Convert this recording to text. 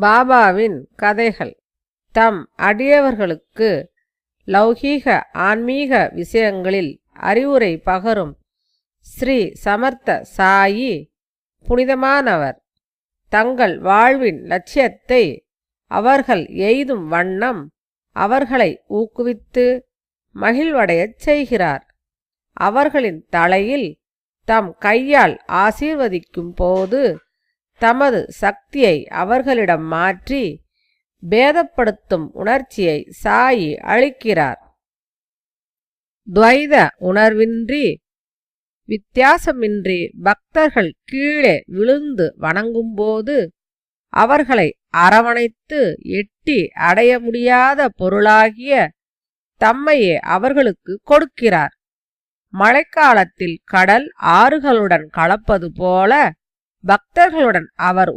பாபாவின் கதைகள். தம் அடியவர்களுக்கு லௌகீக ஆன்மீக விஷயங்களில் அறிவுரை பகரும் ஸ்ரீ சமர்த்த சாயி புனிதமானவர். தங்கள் வாழ்வின் லட்சியத்தை அவர்கள் எய்தும் வண்ணம் அவர்களை ஊக்குவித்து மகிழ்வடையச் செய்கிறார். அவர்களின் தலையில் தம் கையால் ஆசீர்வதிக்கும் போது தமது சக்தியை அவர்களிடம் மாற்றி பேதப்படுத்தும் உணர்ச்சியை சாயி அளிக்கிறார். துவைத உணர்வின்றி வித்தியாசமின்றி பக்தர்கள் கீழே விழுந்து வணங்கும்போது அவர்களை அரவணைத்து எட்டி அடைய முடியாத பொருளாகிய தம்மையே அவர்களுக்கு கொடுக்கிறார். மழைக்காலத்தில் கடல் ஆறுகளுடன் கலப்பது போல பக்தர்களுடன் அவர்